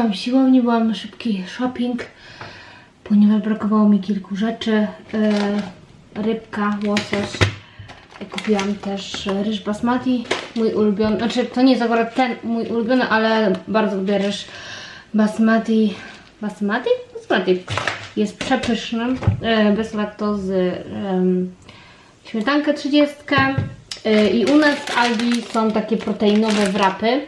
opuściłam siłownię, byłam na szybki shopping, ponieważ brakowało mi kilku rzeczy. Yy, rybka, łosoś. Kupiłam też ryż basmati, mój ulubiony, znaczy to nie jest akurat ten mój ulubiony, ale bardzo lubię ryż basmati. Basmati? Basmati. Jest przepyszny, e, bez laktozy, śmietankę 30 e, i u nas w Aldi są takie proteinowe wrapy.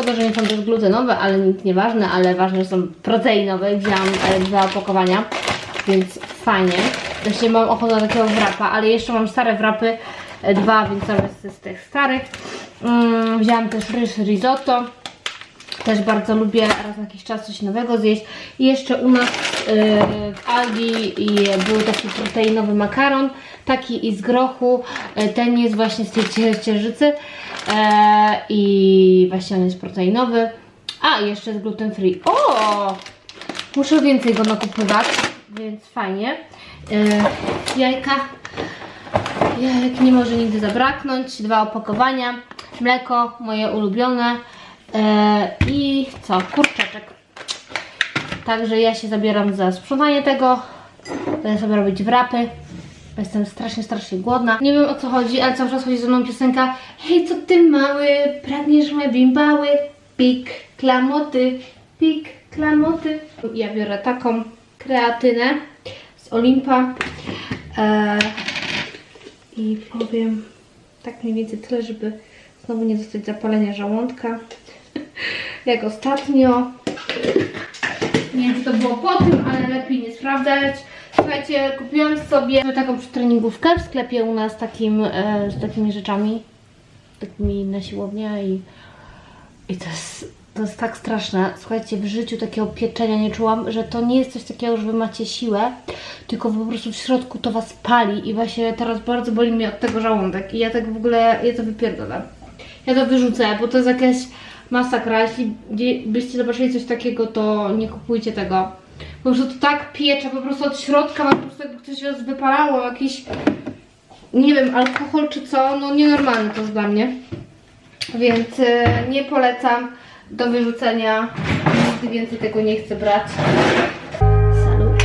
Szkoda, że nie są też glutenowe, ale nic nieważne, ale ważne, że są proteinowe. Wzięłam e, dwa opakowania, więc fajnie. Właśnie mam ochotę na takiego wrapa, ale jeszcze mam stare wrapy, e, dwa, więc zamiast z tych starych. Mm, wzięłam też ryż risotto. Też bardzo lubię raz na jakiś czas coś nowego zjeść. I jeszcze u nas yy, w Aldi był taki proteinowy makaron, taki i z grochu. Yy, ten jest właśnie z tej ciężycy yy, i właśnie on jest proteinowy. A, jeszcze jest gluten free. O! Muszę więcej go nakupywać, więc fajnie. Yy, jajka. Jajek nie może nigdy zabraknąć. Dwa opakowania. Mleko, moje ulubione. E, I co? Kurczaczek. Także ja się zabieram za sprzątanie tego. Będę sobie robić wrapy. Jestem strasznie, strasznie głodna. Nie wiem o co chodzi, ale cały czas chodzi ze mną piosenka Hej, co ty mały, pragniesz moje bimbały? Pik, klamoty, pik, klamoty. Ja biorę taką kreatynę z Olimpa. E, I powiem tak mniej więcej tyle, żeby znowu nie dostać zapalenia żołądka. Jak ostatnio. Nie wiem, czy to było po tym, ale lepiej nie sprawdzać. Słuchajcie, kupiłam sobie taką treningówkę w sklepie u nas takim, e, z takimi rzeczami. Takimi na siłownię i, i to jest, to jest tak straszne. Słuchajcie, w życiu takiego pieczenia nie czułam, że to nie jest coś takiego, że wy macie siłę, tylko po prostu w środku to was pali i właśnie teraz bardzo boli mnie od tego żołądek i ja tak w ogóle, ja to wypierdolę. Ja to wyrzucę, bo to jest jakaś masakra. Jeśli byście zobaczyli coś takiego, to nie kupujcie tego. Po prostu to tak piecze, po prostu od środka po prostu jakby coś was wypalało, jakiś, nie wiem, alkohol czy co, no nienormalne to jest dla mnie. Więc e, nie polecam do wyrzucenia. Nigdy więcej tego nie chcę brać. Salut.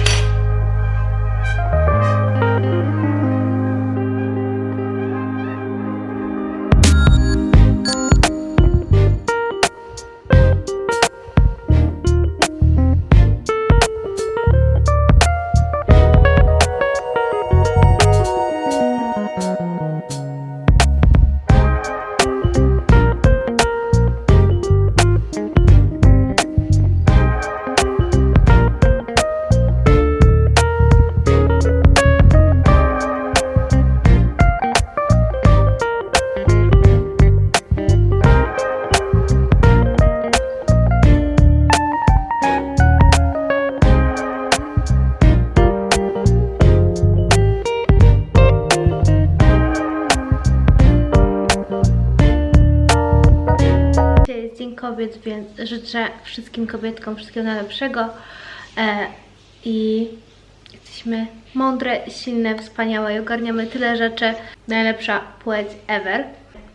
Dzień Kobiet, więc życzę wszystkim kobietkom wszystkiego najlepszego e, i jesteśmy mądre, silne, wspaniałe i ogarniamy tyle rzeczy. Najlepsza płeć ever.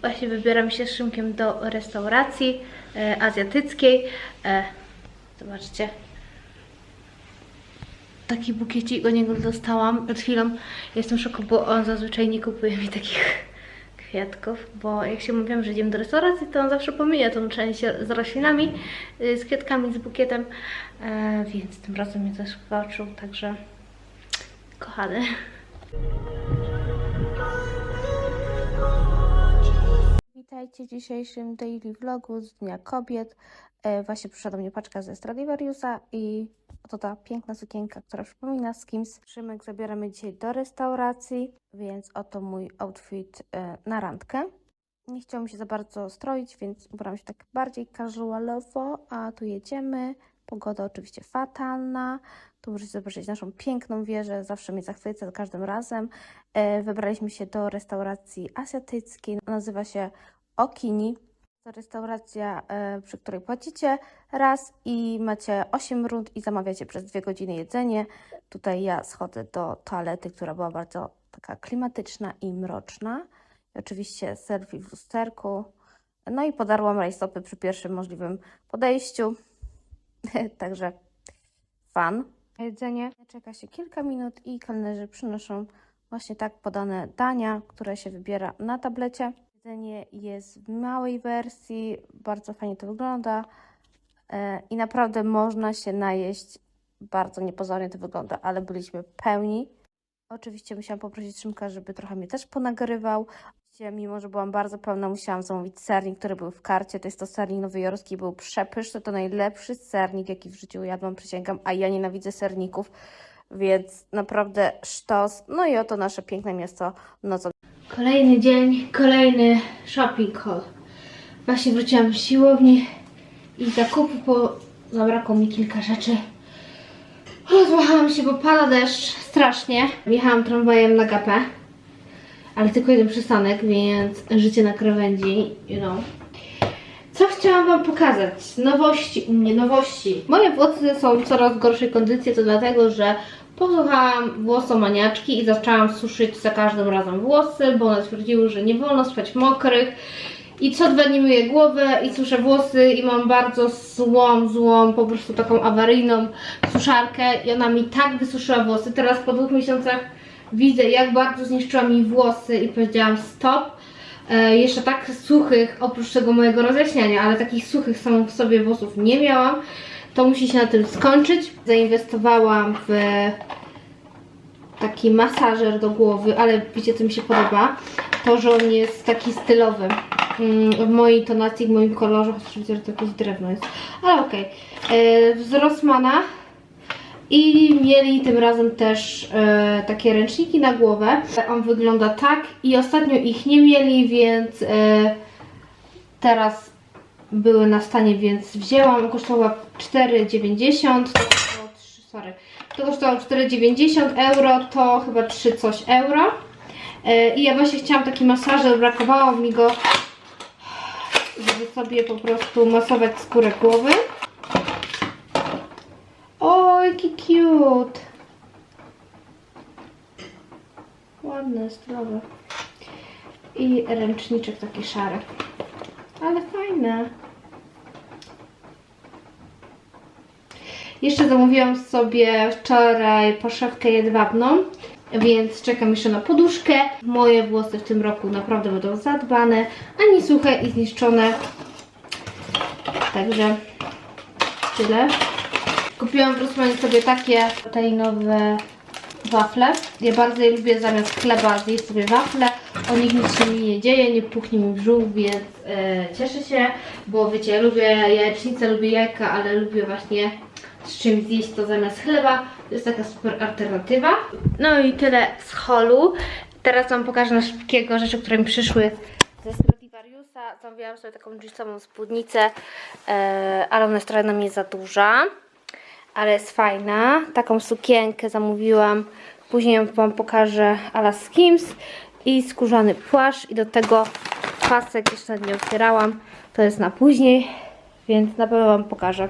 Właśnie wybieram się z Szymkiem do restauracji e, azjatyckiej. E, zobaczcie. Taki bukiecik od niego dostałam przed chwilą. Jestem w szoku, bo on zazwyczaj nie kupuje mi takich kwiatków, bo jak się mówiłam, że idziemy do restauracji, to on zawsze pomija tą część z roślinami, y, z kwiatkami, z bukietem, e, więc tym razem mnie zaskoczył, także kochany. Witajcie w dzisiejszym daily vlogu z Dnia Kobiet. E, właśnie przyszła do mnie paczka ze Stradivariusa i oto ta piękna sukienka, która przypomina Skims. Szymek zabieramy dzisiaj do restauracji, więc oto mój outfit e, na randkę. Nie chciało mi się za bardzo stroić, więc ubrałam się tak bardziej casualowo, a tu jedziemy. Pogoda oczywiście fatalna. Tu możecie zobaczyć naszą piękną wieżę, zawsze mnie zachwyca za każdym razem. E, Wybraliśmy się do restauracji azjatyckiej, nazywa się Okini. To restauracja, e, przy której płacicie raz i macie 8 rund i zamawiacie przez 2 godziny jedzenie. Tutaj ja schodzę do toalety, która była bardzo taka klimatyczna i mroczna. I oczywiście selfie w lusterku. No i podarłam rajstopy przy pierwszym możliwym podejściu. Także fan. Jedzenie czeka się kilka minut i kelnerzy przynoszą właśnie tak podane dania, które się wybiera na tablecie. Jedzenie jest w małej wersji, bardzo fajnie to wygląda e, i naprawdę można się najeść. Bardzo niepozornie to wygląda, ale byliśmy pełni. Oczywiście musiałam poprosić Szymka, żeby trochę mnie też ponagrywał. Mimo, że byłam bardzo pełna, musiałam zamówić sernik, który był w karcie. To jest to sernik nowojorski, był przepyszny. To najlepszy sernik, jaki w życiu jadłam, przysięgam. A ja nienawidzę serników, więc naprawdę sztos. No i oto nasze piękne miasto nocą. Kolejny dzień, kolejny shopping haul. Właśnie wróciłam z siłowni i zakupu, bo zabrakło mi kilka rzeczy. Rozmachałam się, bo pada deszcz strasznie. Jechałam tramwajem na gapę, ale tylko jeden przystanek, więc życie na krawędzi, you know. Co chciałam Wam pokazać? Nowości u mnie, nowości. Moje włosy są w coraz gorszej kondycji, to dlatego, że posłuchałam włosomaniaczki i zaczęłam suszyć za każdym razem włosy, bo one stwierdziły, że nie wolno spać mokrych. I co dwa dni myję głowę i suszę włosy i mam bardzo złą, złą, po prostu taką awaryjną suszarkę i ona mi tak wysuszyła włosy. Teraz po dwóch miesiącach widzę jak bardzo zniszczyła mi włosy i powiedziałam stop. E, jeszcze tak suchych, oprócz tego mojego rozjaśniania, ale takich suchych samą w sobie włosów nie miałam. To musi się na tym skończyć. Zainwestowałam w taki masażer do głowy, ale wiecie co mi się podoba? To, że on jest taki stylowy. Mm, W mojej tonacji, w moim kolorze, chociaż widzę, że to jakieś drewno jest. Ale okej. E, Z Rossmana. I mieli tym razem też e, takie ręczniki na głowę. On wygląda tak i ostatnio ich nie mieli, więc e, teraz były na stanie, więc wzięłam. Kosztowała 4,90. To kosztowało 3, sorry. To kosztowało 4,90 euro, to chyba 3 coś euro. E, I ja właśnie chciałam taki masażer, brakowało mi go, żeby sobie po prostu masować skórę głowy. O, jaki cute. Ładny, stylowy. I ręczniczek taki szary. Ale fajne. Jeszcze zamówiłam sobie wczoraj poszewkę jedwabną, więc czekam jeszcze na poduszkę. Moje włosy w tym roku naprawdę będą zadbane, ani suche i zniszczone. Także tyle. Kupiłam w sobie takie proteinowe wafle. Ja bardzo je lubię zamiast chleba zjeść sobie wafle. O nich nic się mi nie dzieje, nie puchnie mi brzuch, więc e, cieszę się, bo wiecie, ja lubię jajecznicę, lubię jajka, ale lubię właśnie z czymś zjeść to zamiast chleba. To jest taka super alternatywa. No i tyle z holu. Teraz Wam pokażę na szybkiego rzeczy, które mi przyszły ze Stradivariusa. Zamówiłam sobie taką jeansową spódnicę, e, ale ona jest trochę na mnie za duża ale jest fajna. Taką sukienkę zamówiłam. Później Wam pokażę ala Skims i skórzany płaszcz i do tego pasek jeszcze nie otwierałam. To jest na później, więc na pewno Wam pokażę.